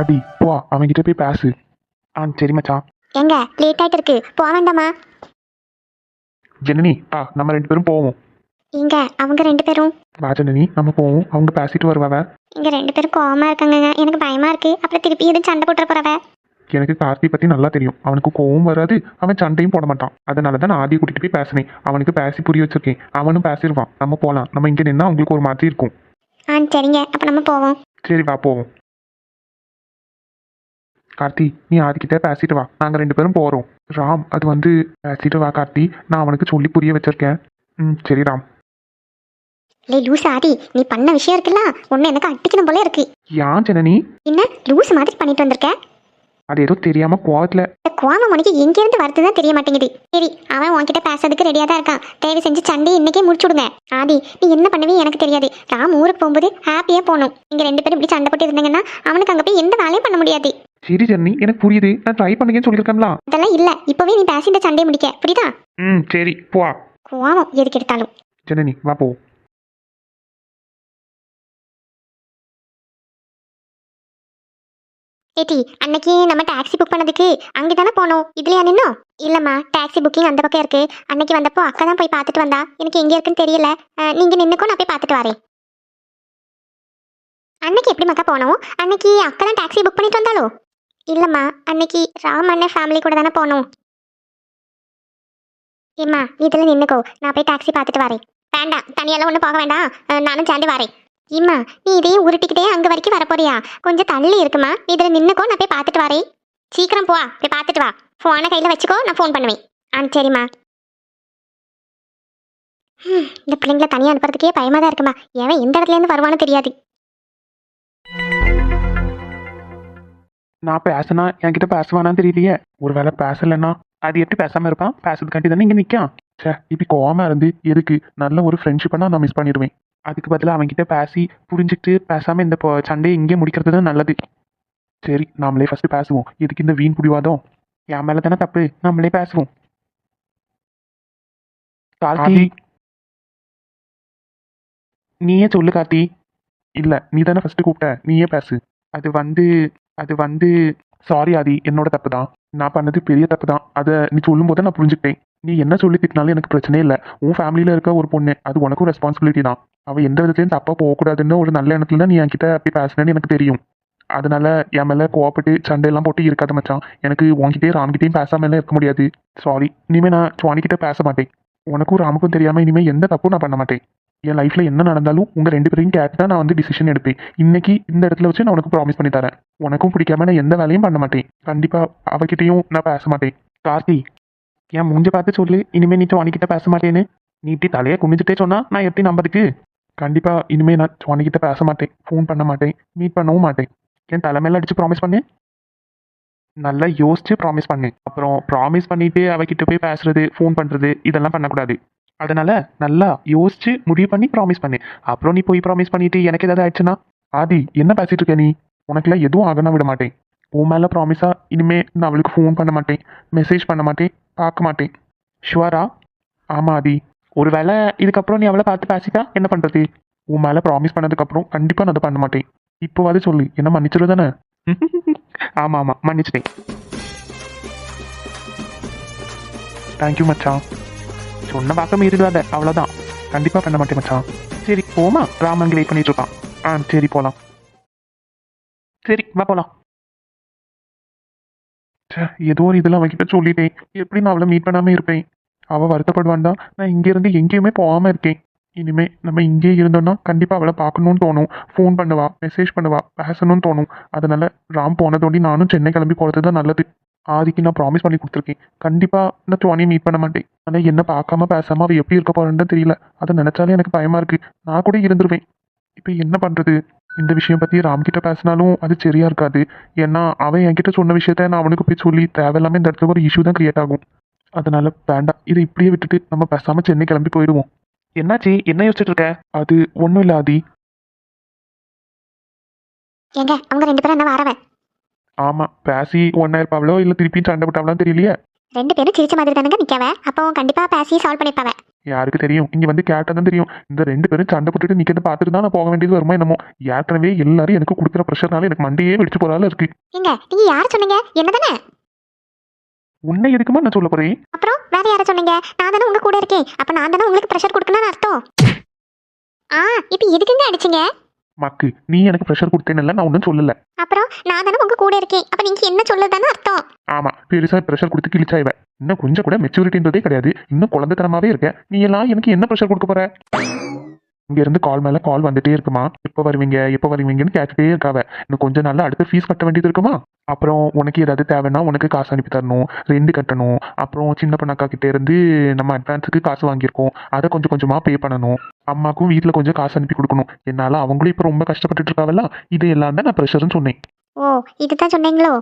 ஆதி போ அவன்கிட்ட போய் பேசு. ஆ சரி மச்சான். எங்க லேட் ஆயிட்டு இருக்கு. போக வேண்டாமா? ஜனனி ஆ நம்ம ரெண்டு பேரும் போவோம். இங்க அவங்க ரெண்டு பேரும்? வா ஜனனி நம்ம போவோம். அவங்க பேசிட்டு வருவாவ இங்க ரெண்டு பேரும் கோவமா இருக்காங்க எனக்கு பயமா இருக்கு. அப்புறம் திருப்பி எதுவும் சண்டை போட்டுற போறவ எனக்கு கார்த்தி பத்தி நல்லா தெரியும். அவனுக்கு கோவம் வராது. அவன் சண்டையும் போட மாட்டான். அதனால தான் நான் ஆதியை கூட்டிட்டு போய் பேசினேன். அவனுக்கு பேசி புரிய வச்சிருக்கேன். அவனும் பேசிடுவான் நம்ம போகலாம் நம்ம இங்க நின்னா அவங்களுக்கு ஒரு மாதிரி இருக்கும். ஆ சரிங்க. அப்ப நம்ம போவோம். சரி வா போவோம். கார்த்தி நீ ஆதிக்கிட்ட பேசிட்டு வா. நாங்க ரெண்டு பேரும் போறோம். ராம் அது வந்து பேசிட்டு வா கார்த்தி. நான் அவனுக்கு சொல்லி புரிய வச்சிருக்கேன். ம் சரி ராம். லே லூஸ் ஆதி நீ பண்ண விஷயம் இருக்குல்ல? ஒன்னு எனக்கு அடிக்கணும் போல இருக்கு. ஏன் ஜனனி? என்ன? லூஸ் மாதிரி பண்ணிட்டு வந்திருக்க? அது ஏதோ தெரியாம கோவத்துல. இந்த கோவம் உனக்கு எங்க இருந்து வருதுதான் தெரிய மாட்டேங்குது. சரி அவன் உன்கிட்ட பேசுறதுக்கு ரெடியா தான் இருக்கான். தயவு செஞ்சு சண்டையை இன்னைக்கே முடிச்சு விடுங்க. ஆதி நீ என்ன பண்ணுவே எனக்கு தெரியாது. ராம் ஊருக்கு போகும்போது ஹாப்பியா போகணும். நீங்க ரெண்டு பேரும் இப்படி சண்டை போட்டு இருந்தீங்கன்னா அவனுக்கு அங்க போய் எந்த வேலையும் பண்ண முடியாது. சரி ஜனனி எனக்கு புரியுது. நான் ட்ரை பண்ணுங்கன்னு சொல்லியிருக்கேன்ல. அதெல்லாம் இல்ல. இப்பவே நீ பேசி இந்த சண்டையை முடிக்க. புரியுதா? ம் சரி போ. கோவம். எதுக்கு எடுத்தாலும். ஜனனி வா போ. ஏட்டி அன்னைக்கு நம்ம டாக்ஸி புக் பண்ணதுக்கு அங்கே தானே போனோம்? இதுலயா நின்னோம் இல்லம்மா டாக்ஸி புக்கிங் அந்த பக்கம் இருக்கு. அன்னைக்கு வந்தப்போ அக்கா தான் போய் பார்த்துட்டு வந்தா. எனக்கு எங்க இருக்குன்னு தெரியல. நீங்க நின்னுக்கோ நான் போய் பார்த்துட்டு வரேன். அன்னைக்கு எப்படி மக்கா போனோம்? அன்னைக்கு அக்கா தான் டாக்ஸி புக் பண்ணிட்டு வந்தாலோ இல்லைம்மா அன்னைக்கு ராம் அண்ணன் ஃபேமிலி கூட தானே போனோம். ஏம்மா இதில் நின்றுக்கோ நான் போய் டாக்ஸி பார்த்துட்டு வரேன். வேண்டாம் தனியெல்லாம் ஒன்றும் போக வேண்டாம். நானும் சேர்ந்து வரேன். இம்மா நீ இதையும் உருட்டிக்கிட்டே அங்கே வரைக்கும் வரப்போறியா? கொஞ்சம் தள்ளி இருக்குமா? நீ இதில் நின்றுக்கோ நான் போய் பார்த்துட்டு வரேன். சீக்கிரம் போவா போய் பார்த்துட்டு வா. ஃபோனை கையில் வச்சுக்கோ நான் ஃபோன் பண்ணுவேன். ஆ சரிம்மா. ஹம், இந்த பிள்ளைங்களை தனியாக அனுப்புறதுக்கே பயமாக தான் இருக்குமா? ஏன் எந்த இடத்துலேருந்து வருவான்னு தெரியாது. நான் பேசினா என்கிட்ட பேசுவானான்னு தெரியலையே. ஒருவேளை பேசலைன்னா அது எப்படி பேசாம இருப்பான்? பேசுறதுக்காண்டி தானே இங்க நிக்கான். சே இப்படி கோவமா இருந்து எதுக்கு? நல்ல ஒரு ஃப்ரெண்ட்ஷிப்பை நான் மிஸ் பண்ணிடுவேன். அதுக்கு பதிலாக அவன்கிட்ட பேசி புரிஞ்சுக்கிட்டு பேசாம இந்த சண்டையை இங்கே முடிக்கிறது தான் நல்லது. சரி நாமளே ஃபர்ஸ்ட் பேசுவோம். எதுக்கு இந்த வீண் பிடிவாதம் என் மேல தானே தப்பு? நம்மளே பேசுவோம். கார்த்தி. நீயே சொல்லு கார்த்தி. இல்ல நீ தானே ஃபர்ஸ்ட் கூப்பிட்ட. நீயே பேசு. அது வந்து அது வந்து சாரி ஆதி என்னோட தப்பு தான் நான் பண்ணது பெரிய தப்பு தான் அதை நீ சொல்லும்போது நான் புரிஞ்சுக்கிட்டேன். நீ என்ன சொல்லி திட்டினாலும் எனக்கு பிரச்சனையே இல்லை. உன் ஃபேமிலியில் இருக்க ஒரு பொண்ணு அது உனக்கும் ரெஸ்பான்சிபிலிட்டி தான். அவள் எந்த விதத்துலையும் தப்பாக போகக்கூடாதுன்னு ஒரு நல்ல இடத்துல தான் நீ என்கிட்ட அப்படி பேசுனேன்னு எனக்கு தெரியும். அதனால என் மேலே கோவப்பட்டு சண்டையெல்லாம் போட்டு இருக்காத மச்சான். எனக்கு உன்கிட்டயும் ராம்கிட்டயும் பேசாமலாம் இருக்க முடியாது. சாரி இனிமேல் நான் சுவானிக்கிட்ட பேச மாட்டேன். உனக்கும் ராமுக்கும் தெரியாமல் இனிமேல் எந்த தப்பும் நான் பண்ண மாட்டேன். என் லைஃப்ல என்ன நடந்தாலும் உங்க ரெண்டு பேரையும் கேட்டு தான் நான் வந்து டிசிஷன் எடுப்பேன். இன்னைக்கு இந்த இடத்துல வச்சு நான் உனக்கு ப்ராமிஸ் பண்ணி தரேன். உனக்கும் பிடிக்காம நான் எந்த வேலையும் பண்ண மாட்டேன். கண்டிப்பா அவகிட்டையும் நான் பேச மாட்டேன். கார்த்தி என் மூஞ்ச பார்த்து சொல்லு. இனிமே நீ சுவானிக்கிட்ட பேச மாட்டேன்னு. நீ இப்படி தலையை குமிஞ்சிட்டே சொன்னா நான் எப்படி நம்பதுக்கு கண்டிப்பா இனிமே நான் சுவானிக்கிட்ட பேச மாட்டேன். ஃபோன் பண்ண மாட்டேன். மீட் பண்ணவும் மாட்டேன். என் தலைமையில அடிச்சு ப்ராமிஸ் பண்ணு. நல்லா யோசிச்சு ப்ராமிஸ் பண்ணு. அப்புறம் ப்ராமிஸ் பண்ணிட்டு அவகிட்ட போய் பேசுறது ஃபோன் பண்றது இதெல்லாம் பண்ணக்கூடாது. அதனால நல்லா யோசிச்சு முடிவு பண்ணி ப்ராமிஸ் பண்ணு. அப்புறம் நீ போய் ப்ராமிஸ் பண்ணிட்டு எனக்கு ஏதாவது ஆயிடுச்சுன்னா ஆதி என்ன பேசிட்டு இருக்க நீ? உனக்குலாம் எதுவும் ஆகணும் விட மாட்டேன். உன் மேல ப்ராமிஸா இனிமே நான் அவளுக்கு ஃபோன் பண்ண மாட்டேன். மெசேஜ் பண்ண மாட்டேன். பார்க்க மாட்டேன். ஷுவரா ஆமா ஆதி. ஒருவேளை இதுக்கப்புறம் நீ அவளை பார்த்து பேசிட்டா என்ன பண்றது? உன் மேல ப்ராமிஸ் பண்ணதுக்கப்புறம் கண்டிப்பா நான் அதை பண்ண மாட்டேன். இப்போவாது சொல்லு. என்ன மன்னிச்சிரு தானே? ஆமா ஆமா. மன்னிச்சிட்டேன். தேங்க்யூ மச்சான். சொன்ன பார்க்க மீறிடாத அவ்வளோதான் கண்டிப்பாக பண்ண மாட்டேன் மச்சான். சரி போமா ராமன் வெயிட் பண்ணிட்டு இருக்கான். ஆ சரி போகலாம் சரி வா போகலாம் ஏதோ ஒரு இதெல்லாம் அவகிட்ட சொல்லிட்டேன். எப்படி நான் அவளை மீட் பண்ணாமல் இருப்பேன்? அவள் வருத்தப்படுவான்டா நான் இங்கேருந்து எங்கேயுமே போகாமல் இருக்கேன். இனிமே நம்ம இங்கே இருந்தோம்னா கண்டிப்பாக அவளை பார்க்கணும்னு தோணும். ஃபோன் பண்ணுவா மெசேஜ் பண்ணுவா பேசணும்னு தோணும். அதனால ராம் போனதோடி நானும் சென்னை கிளம்பி போகிறது தான் நல்லது. ஆதிக்கு நான் ப்ராமிஸ் பண்ணி கொடுத்துருக்கேன். கண்டிப்பாக நான் சுவானியை மீட் பண்ண மாட்டேன். ஆனால் என்ன பார்க்காம பேசாமல் அவள் எப்படி இருக்க போகிறேன்னு தெரியல. அதை நினச்சாலே எனக்கு பயமாக இருக்குது நான் கூட இருந்துருவேன். இப்போ என்ன பண்ணுறது இந்த விஷயம் பற்றி ராம்கிட்ட பேசினாலும் அது சரியாக இருக்காது. ஏன்னா அவன் என்கிட்ட சொன்ன விஷயத்த நான் அவனுக்கு போய் சொல்லி தேவையில்லாமல் இந்த இடத்துல ஒரு இஷ்யூ தான் க்ரியேட் ஆகும். அதனால வேண்டாம். இதை இப்படியே விட்டுட்டு நம்ம பேசாமல் சென்னை கிளம்பி போயிடுவோம். என்னாச்சு? என்ன யோசிச்சுட்டு இருக்க? அது ஒன்றும் இல்லை ஆதி. அவங்க ரெண்டு பேரும் என்ன வரவன் ஆமா பேசி ஒன் ஆயிரம் பாவளோ இல்லை திருப்பியும் சண்டை போட்டாவலாம் தெரியலையே? ரெண்டு பேரும் சிரிச்ச மாதிரி தானங்க நிக்கவ. அப்போ கண்டிப்பா பேசி சால்வ் பண்ணிப்பாவ. யாருக்கு தெரியும்? இங்க வந்து கேட்டதான் தெரியும். இந்த ரெண்டு பேரும் சண்டை போட்டுட்டு நிக்கிறத பார்த்துட்டு தான் நான் போக வேண்டியது வருமா என்னமோ. ஏற்கனவே எல்லாரும் எனக்கு கொடுக்குற ப்ரெஷர்னால எனக்கு மண்டையே வெடிச்சு போறால இருக்கு. ஏங்க நீங்க யார் சொன்னீங்க? என்னதானே? உன்னை எதுக்குமா நான் சொல்ல போறேன்? அப்புறம் வேற யார சொன்னீங்க? நான் தானே உங்க கூட இருக்கேன். அப்ப நான் தானே உங்களுக்கு ப்ரெஷர் கொடுக்கணும்னு அர்த்தம். ஆ இப்போ எதுக்குங்க அடிச்சீங்க? மக்கு நீ எனக்கு ப்ரெஷர் கொடுத்தேன்னு நான் ஒன்றும் சொல்லல. அப்புறம் நான் தானே உங்க கூட இருக்கேன். அப்ப நீங்க என்ன சொல்லுதானே அர்த்தம்? ஆமா பெருசா ப்ரெஷர் கொடுத்து கிழிச்சாய்வ. இன்னும் கொஞ்சம் கூட மெச்சூரிட்டின்றதே கிடையாது. இன்னும் குழந்தைத்தனமாவே இருக்க நீ எல்லாம் எனக்கு என்ன ப்ரெஷர் கொடுக்க போற? இங்க இருந்து கால் மேல கால் வந்துட்டே இருக்குமா? எப்போ வருவீங்க? எப்போ வருவீங்கன்னு கேட்டுட்டே இருக்காவ. இன்னும் கொஞ்ச நாள்ல அடுத்து ஃபீஸ் கட்ட வேண்டியது இருக்குமா? அப்புறம் உனக்கு ஏதாவது தேவைன்னா உனக்கு காசு அனுப்பி தரணும். ரெண்டு கட்டணும். அப்புறம் சின்ன பொண்ணாக்கா கிட்ட இருந்து நம்ம அட்வான்ஸுக்கு காசு வாங்கியிருக்கோம். அதை கொஞ்சம் கொஞ்சமா பே பண்ணணும். அம்மாக்கும் வீட்டில் கொஞ்சம் காசு அனுப்பி கொடுக்கணும். என்னால அவங்களும் இப்போ ரொம்ப கஷ்டப்பட்டுட்டு இருக்காவல்ல? இது எல்லாம் தான் நான் ப்ரெஷர்னு சொன்னேன். ஓ இதுதான் சொன்னீங்களோ?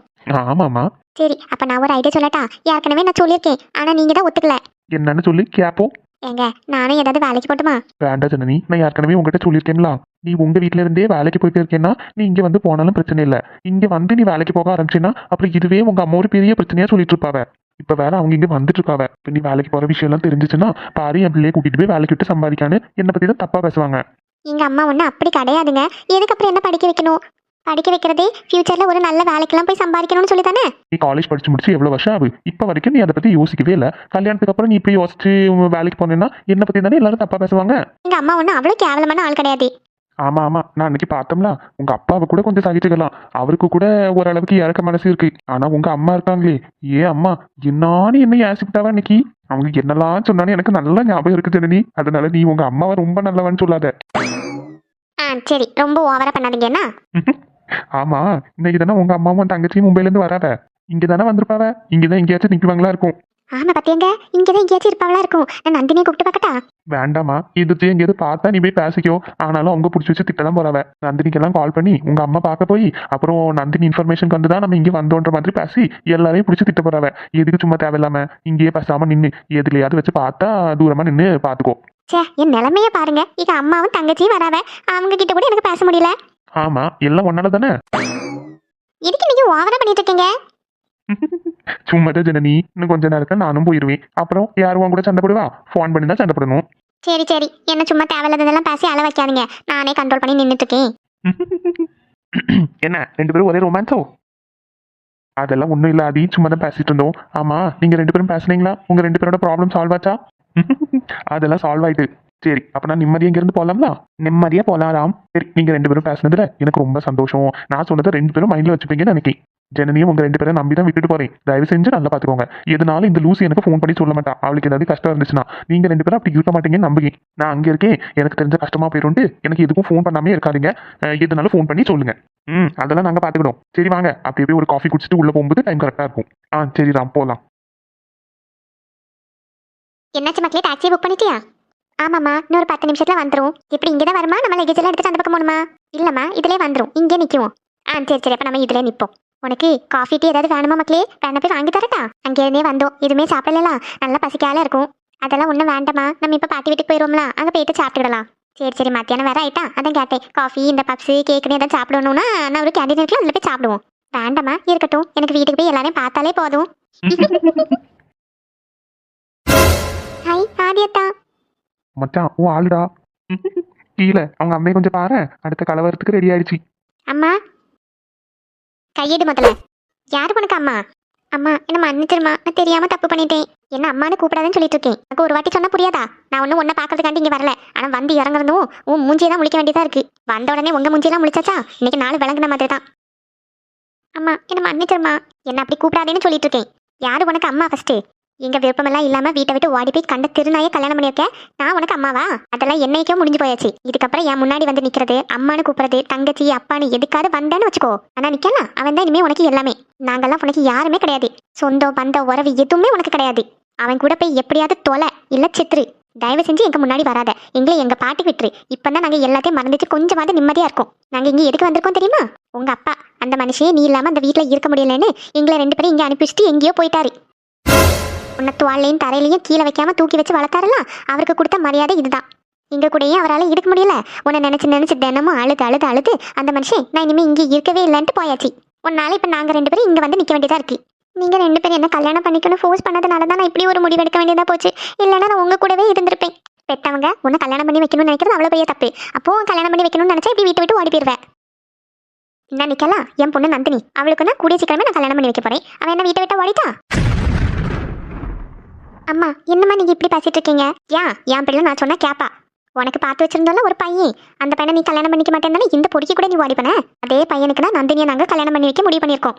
ஆமாம்மா. சரி அப்ப நான் ஒரு ஐடியா சொல்லட்டா? ஏற்கனவே நான் சொல்லியிருக்கேன். ஆனா நீங்க தான் ஒத்துக்கல. என்னன்னு சொல்லி கேப்போம். ஏங்க நானும் ஏதாவது வேலைக்கு போட்டுமா? வேண்டாம் ஜனனி நான் ஏற்கனவே உங்ககிட்ட சொல்லியிருக்கேன்ல. நீ உங்க வீட்ல இருந்தே வேலைக்கு போயிட்டு இருக்கேன்னா நீ இங்க வந்து போனாலும் பிரச்சனை இல்ல. இங்க வந்து நீ வேலைக்கு போக ஆரம்பிச்சேன்னா அப்புறம் இதுவே உங்க அம்மா ஒரு பெரிய பிரச்சனையா சொல்லிட்டு இருப்பாவ இப்ப வேற அவங்க இங்க வந்துட்டு இருக்காவ இப்ப நீ வேலைக்கு போற விஷயம் எல்லாம் தெரிஞ்சுச்சுன்னா பாரு என் பிள்ளைய கூட்டிட்டு போய் வேலைக்கு விட்டு சம்பாதிக்கான்னு என்னை பத்தி தான் தப்பா பேசுவாங்க. எங்க அம்மா ஒன்றும் அப்படி கிடையாதுங்க. எதுக்கு அப்புறம் என்ன படிக்க வைக்கணும்? படிக்க வைக்கிறதே ஃபியூச்சர்ல ஒரு நல்ல வேலைக்கெல்லாம் போய் சம்பாதிக்கணும்னு சொல்லி தானே நீ காலேஜ் படிச்சு முடிச்சு எவ்வளவு வருஷம் ஆகுது? இப்ப வரைக்கும் நீ அதை பத்தி யோசிக்கவே இல்ல. கல்யாணத்துக்கு அப்புறம் நீ இப்படி யோசிச்சு உன் வேலைக்கு போனேன்னா என்னை பத்தி தானே எல்லாரும் தப்பா பேசுவாங்க? எங்க அம்மா ஒன்றும் அவ்வளோ கேவலமான ஆள் கிடையாது. ஆமா ஆமா. நான் அன்னைக்கு பார்த்தோம்ல உங்க அப்பாவை கூட கொஞ்சம் சகிச்சுக்கலாம். அவருக்கு கூட ஓரளவுக்கு இறக்க மனசு இருக்கு. ஆனா உங்க அம்மா இருக்காங்களே. ஏ அம்மா என்னான்னு என்ன ஏசிக்கிட்டாவா இன்னைக்கு? அவங்க என்னெல்லாம் சொன்னாலும் எனக்கு நல்லா ஞாபகம் இருக்கு ஜனனி. அதனால நீ உங்க அம்மாவை ரொம்ப நல்லவன்னு சொல்லாத. ஆ சரி. ரொம்ப ஓவரா பண்ணாதீங்க என்ன? ஆமா இன்னைக்கு தானே உங்க அம்மாவும் தங்கச்சியும் மும்பைல இருந்து வராவ இங்க தானே வந்திருப்பாவ? இங்கதான் எங்கேயாச்சும் நிக்குவாங்களா இருக்கும். ஆமா பத்தியங்க? இங்கதான் எங்கேயாச்சும் இருப்பாங்களா இருக்கும். நான் நந்தினியை கூப்பிட்டு பார்க்கட்டா? வேண்டாமா இது எங்கேயாவது பார்த்தா நீ போய் பேசிக்கோ. ஆனாலும் அவங்க பிடிச்சி வச்சு திட்ட தான் போறவ. நந்தினிக்கெல்லாம் கால் பண்ணி உங்க அம்மா பார்க்க போய் அப்புறம் நந்தினி இன்ஃபர்மேஷன் வந்து தான் நம்ம இங்கே வந்தோன்ற மாதிரி பேசி எல்லாரையும் பிடிச்சி திட்ட போறவ. எதுக்கு சும்மா தேவையில்லாம இங்கேயே பேசாம நின்று எதுலையாவது வச்சு பார்த்தா தூரமா நின்று பார்த்துக்கோ. சே என் நிலைமைய பாருங்க. இங்க அம்மாவும் தங்கச்சியும் வராவ. அவங்க கிட்ட கூட எனக்கு பேச முடியல. ஆமா எல்லாம் ஒன்னால தானே? இதுக்கு நீங்க ஓவரா பண்ணிட்டு இருக்கீங்க சும்மா தான் ஜனனி இன்னும் கொஞ்ச நேரத்துல நானும் போயிருவேன். அப்புறம் யாரும் உன் கூட சண்டை போடுவா? ஃபோன் பண்ணி தான் சண்டை போடணும். சரி சரி. என்ன சும்மா தேவையில்லாததெல்லாம் பேசி அள வைக்காதீங்க. நானே கண்ட்ரோல் பண்ணி நின்றுட்டு இருக்கேன் என்ன ரெண்டு பேரும் ஒரே ரொமான்ஸோ அதெல்லாம் ஒன்றும் இல்லை அதி சும்மா தான் பேசிட்டு இருந்தோம். ஆமா நீங்க ரெண்டு பேரும் பேசுனீங்களா? உங்க ரெண்டு பேரோட ப்ராப்ளம் சால்வ் ஆச்சா? அதெல்லாம் சால்வ் ஆயிட்டு. சரி அப்ப நான் நிம்மதியா இங்க இருந்து போலாம்ல? நிம்மதியா போலாம் சரி நீங்க ரெண்டு பேரும் பேசுனதுல எனக்கு ரொம்ப சந்தோஷம். நான் சொன்னதை ரெண்டு பேரும் மைண்ட்ல வச்சுப்பீங்கன்னு நினைக்கிறேன். ஜனனியும் உங்க ரெண்டு பேரும் நம்பி தான் விட்டுட்டு போறேன். தயவு செஞ்சு நல்லா பாத்துக்கோங்க. எதனால இந்த லூசி எனக்கு ஃபோன் பண்ணி சொல்ல மாட்டா. அவளுக்கு ஏதாவது கஷ்டம் இருந்துச்சுன்னா நீங்க ரெண்டு பேரும் அப்படி இருக்க மாட்டீங்கன்னு நம்புங்க நான் அங்க இருக்கேன். எனக்கு தெரிஞ்ச கஷ்டமா போயிருந்து எனக்கு எதுக்கும் ஃபோன் பண்ணாமே இருக்காதீங்க. எதுனாலும் ஃபோன் பண்ணி சொல்லுங்க. ம் அதெல்லாம் நாங்க பாத்துக்கிடும் சரி வாங்க. அப்படியே போய் ஒரு காஃபி குடிச்சிட்டு உள்ள போகும்போது டைம் கரெக்டா இருக்கும். ஆ சரி ராம் போலாம். என்னாச்சு மக்களே டாக்ஸி புக் பண்ணிட்டியா? ஆமாம்மா இன்னொரு பத்து நிமிஷத்துல வந்துரும். எப்படி இங்கே தான் வருமா? நம்ம லக்கேஜ் எல்லாம் எடுத்துட்டு அந்த பக்கம் போகணுமா? இல்லம்மா இதுலயே வந்துரும். இங்கே நிற்கும் ஆ சரி சரி அப்ப நம்ம இதுலயே நிப்போம். உனக்கு காஃபி டீ ஏதாவது வேணுமா மக்களே? வேணா போய் வாங்கி தரட்டா? அங்கே இருந்தே வந்தோம். எதுவுமே சாப்பிடலாம் நல்லா பசிக்கால இருக்கும். அதெல்லாம் ஒன்றும் வேண்டாமா நம்ம இப்போ பாட்டி வீட்டுக்கு போயிடுவோம்ல அங்கே போயிட்டு சாப்பிட்டுடலாம் சரி சரி மத்தியானம் வேற ஆயிட்டா? அதான் கேட்டேன். காஃபி இந்த பப்ஸு கேக்குன்னு எதாவது சாப்பிடணும்னா நான் ஒரு கேண்டீன் இருக்குல்ல அதில் போய் சாப்பிடுவோம். வேண்டாமா இருக்கட்டும். எனக்கு வீட்டுக்கு போய் எல்லாரையும் பார்த்தாலே போதும். ஹாய் ஆதியத்தா மச்சான் ஓ ஆளுடா. கீழே அவங்க அம்மையை கொஞ்சம் பாரு. அடுத்த கலவரத்துக்கு ரெடி ஆயிடுச்சு. அம்மா. கையெடு முதல்ல. யாரு உனக்கு அம்மா? அம்மா என்ன மன்னிச்சிருமா? நான் தெரியாம தப்பு பண்ணிட்டேன். என்ன அம்மான்னு கூப்பிடாதுன்னு சொல்லிட்டு இருக்கேன். எனக்கு ஒரு வாட்டி சொன்னா புரியாதா? நான் ஒன்னும் ஒன்றை பார்க்கறதுக்காண்டி இங்கே வரல. ஆனால் வந்து இறங்குறதும் உன் மூஞ்சியை தான் முழிக்க வேண்டியதா இருக்கு. வந்த உடனே உங்க மூஞ்சியெல்லாம் முழிச்சாச்சா? இன்னைக்கு நாள் விளங்குன மாதிரி தான் அம்மா என்ன மன்னிச்சிருமா? என்ன அப்படி கூப்பிடாதேன்னு சொல்லிட்டு இருக்கேன். யாரு உனக்கு அம்மா ஃபர்ஸ்ட் எங்கள் விருப்பமெல்லாம் இல்லாமல் வீட்டை விட்டு ஓடி போய் கண்ட திருநாயை கல்யாணம் பண்ணியிருக்க? நான் உனக்கு அம்மாவா? அதெல்லாம் என்னைக்கோ முடிஞ்சு போயாச்சு. இதுக்கப்புறம் என் முன்னாடி வந்து நிற்கிறது அம்மானு கூப்பிடுறது தங்கச்சி அப்பான்னு எதுக்காவது வந்தேன்னு வச்சுக்கோ. ஆனால் நிற்கலாம் அவன் தான் இனிமேல் உனக்கு எல்லாமே. நாங்கள்லாம் உனக்கு யாருமே கிடையாது. சொந்தம் பந்த உறவு எதுவுமே உனக்கு கிடையாது. அவன் கூட போய் எப்படியாவது தொலை இல்லை சித்ரு தயவு செஞ்சு எங்கள் முன்னாடி வராத. எங்களை எங்கள் பாட்டி விட்டுரு. இப்போ தான் நாங்கள் எல்லாத்தையும் மறந்துட்டு கொஞ்சமாவது நிம்மதியாக இருக்கும். நாங்கள் இங்கே எதுக்கு வந்திருக்கோம் தெரியுமா? உங்கள் அப்பா. அந்த மனுஷனே நீ இல்லாமல் அந்த வீட்டில் இருக்க முடியலன்னு எங்களை ரெண்டு பேரும் இங்கே அனுப்பி வச்சுட்டு எங்கேயோ போயிட்டாரு. உன்னை துவாலையும் தரையிலையும் கீழே வைக்காம தூக்கி வச்சு வளர்த்தாரலாம் அவருக்கு கொடுத்த மரியாதை இதுதான். இங்க கூடயே அவரால் இருக்க முடியல. உன்னை நினைச்சு நினைச்சு தினமும் அழுது அழுது அழுது அந்த மனுஷன் நான் இனிமே இங்கே இருக்கவே இல்லைன்ட்டு போயாச்சு. உன்னால இப்ப நாங்க ரெண்டு பேரும் இங்க வந்து நிக்க வேண்டியதா இருக்கு. நீங்க ரெண்டு பேரும் என்ன கல்யாணம் பண்ணிக்கணும் ஃபோர்ஸ் பண்ணதுனால தான் நான் இப்படி ஒரு முடிவு எடுக்க வேண்டியதா போச்சு. இல்லைன்னா நான் உங்க கூடவே இருந்திருப்பேன். உன்னை கல்யாணம் பண்ணி வைக்கணும்னு நினைக்கிறது அவ்வளோ பெரிய தப்பு. அப்போ கல்யாணம் பண்ணி வைக்கணும்னு நினைச்சா இப்படி வீட்டு விட்டு ஓடி என்ன நிக்கலாம் என் பொண்ணு நந்தினி. அவளுக்கு நான் கூடிய சீக்கிரமே நான் கல்யாணம் பண்ணி வைக்க போறேன். அவன் என்ன வீட்டை விட்டு ஓடிட்டா? அம்மா என்னம்மா நீங்க இப்படி பேசிட்டு இருக்கீங்க ஏன் என் பிள்ளை நான் சொன்னா கேப்பா. உனக்கு பார்த்து வச்சிருந்தாலும் ஒரு பையன். அந்த பையனை நீ கல்யாணம் பண்ணிக்க மாட்டேன்னு இந்த பொடிக்கு கூட நீ ஓடி பண்ண அதே பையனுக்கு தான் நந்தினியை நாங்க கல்யாணம் பண்ணி வைக்க முடிவு பண்ணியிருக்கோம்.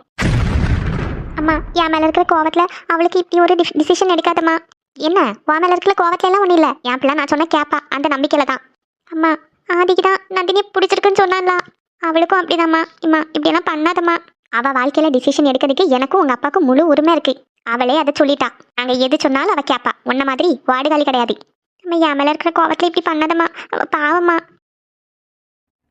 அம்மா என் மேல இருக்கிற கோவத்துல அவளுக்கு இப்படி ஒரு டிசிஷன் எடுக்காதம்மா. என்ன? உன் மேல இருக்கிற கோவத்துல எல்லாம் ஒன்றும் இல்ல. என் பிள்ளை நான் சொன்ன கேப்பா. அந்த நம்பிக்கையில தான். அம்மா ஆதிக்கு தான் நந்தினி பிடிச்சிருக்குன்னு சொன்னான்ல. அவளுக்கும் அப்படிதாம்மா. இம்மா இப்படியெல்லாம் பண்ணாதம்மா. அவ வாழ்க்கையில டிசிஷன் எடுக்கிறதுக்கு எனக்கும் உங்க அப்பாவுக்கும் முழு உரிமை இருக்கு. அவளே அதை சொல்லிட்டா. நாங்க எது சொன்னாலும் அவ கேப்பா. உன்ன மாதிரி வாடுகாலி கிடையாது. அம்மா என் மேல இருக்கிற கோவத்துல இப்படி பண்ணாதம்மா. பாவம்மா.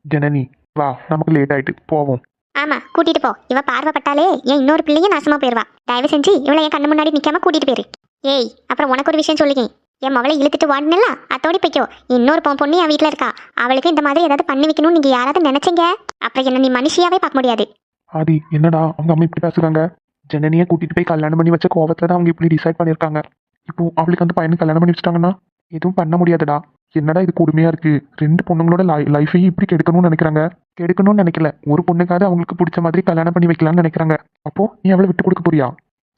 ஜனனி வா நமக்கு லேட் ஆயிட்டு. போவோம். ஆமா கூட்டிட்டு போ. இவ பார்வைப்பட்டாலே என் இன்னொரு பிள்ளையும் நாசமா போயிருவா. தயவு செஞ்சு இவளை என் கண்ணு முன்னாடி நிக்காம கூட்டிட்டு போயிரு. ஏய் அப்புறம் உனக்கு ஒரு விஷயம் சொல்லிக்கேன் என் மவளை இழுத்துட்டு வாடினல அத்தோடி போய்க்கோ. இன்னொரு பொன் பொண்ணு என் வீட்டில் இருக்கா. அவளுக்கு இந்த மாதிரி ஏதாவது பண்ணி வைக்கணும்னு நீங்க யாராவது நினைச்சீங்க? அப்புறம் என்ன நீ மனுஷியாவே பார்க்க முடியாது. ஆதி என்னடா? அவங்க அம்மா இப்படி பேசுறாங்க? ஜனனியை கூட்டிட்டு போய் கல்யாணம் பண்ணி வச்ச கோவத்துல தான் அவங்க இப்படி டிசைட் பண்ணியிருக்காங்க. இப்போ அவளுக்கு அந்த பையனுக்கு கல்யாணம் பண்ணி வச்சுட்டாங்கன்னா எதுவும் பண்ண முடியாதுடா. என்னடா இது கொடுமையா இருக்கு? ரெண்டு பொண்ணுங்களோட லைஃபையும் இப்படி கெடுக்கணும்னு நினைக்கிறாங்க. கெடுக்கணும்னு நினைக்கல. ஒரு பொண்ணுக்காவது அவங்களுக்கு பிடிச்ச மாதிரி கல்யாணம் பண்ணி வைக்கலாம்னு நினைக்கிறாங்க. அப்போ நீ அவளை விட்டு கொடுக்க போறியா?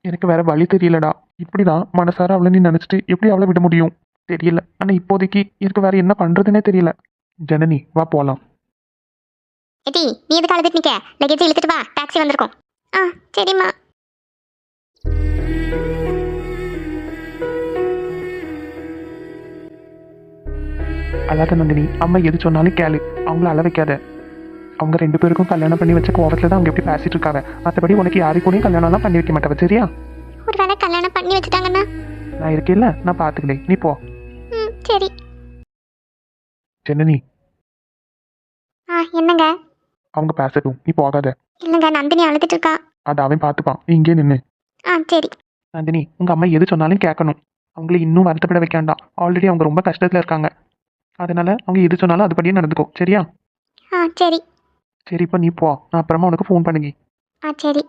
எனக்கு வேற வழி தெரியலடா. இப்படிதான் மனசார அவளை நீ நினைச்சிட்டு எப்படி அவளை விட முடியும்? தெரியல. ஆனா இப்போதைக்கு எனக்கு வேற என்ன பண்றதுனே தெரியல. ஜனனி வா போலாம். நீ எதுக்கு அழுதுட்டு நிக்க? லக்கேஜ் இழுத்துட்டு வா. டாக்ஸி வந்திருக்கோம். ஆ சரிம்மா. அல்லாத நந்தினி அம்மா எது சொன்னாலும் கேளு. அவங்கள அழ வைக்காத. அவங்க ரெண்டு பேருக்கும் கல்யாணம் பண்ணி வச்ச கோவத்துல தான் அவங்க எப்படி பேசிட்டு இருக்காங்க. மற்றபடி உனக்கு யாரு கூடயும் கல்யாணம்லாம் பண்ணி வைக்க மாட்டேன் சரியா? ஒரு வேளை கல்யாணம் பண்ணி வச்சுட்டாங்கன்னா? நான் இருக்கேன்ல நான் பார்த்துக்கிறேன் நீ போ. சரி. ஜனனி. ஆ என்னங்க? அவங்க பேசட்டும். நீ போகாத. இல்லைங்க நந்தினி அழுதுட்டு இருக்கா? அதை அவன் பார்த்துப்பான் நீ இங்கே நின்று ஆ சரி. நந்தினி உங்க அம்மா எது சொன்னாலும் கேட்கணும். அவங்கள இன்னும் வருத்தப்பட வைக்க வேண்டாம். ஆல்ரெடி அவங்க ரொம்ப கஷ்டத்துல இருக்காங்க. அதனால அவங்க எது சொன்னாலும் அதுபடியே நடந்துக்கோ. சரியா? ஆ சரி. சரி இப்போ நீ போ. நான் அப்புறமா உனக்கு ஃபோன் பண்ணுங்க. ஆ சரி.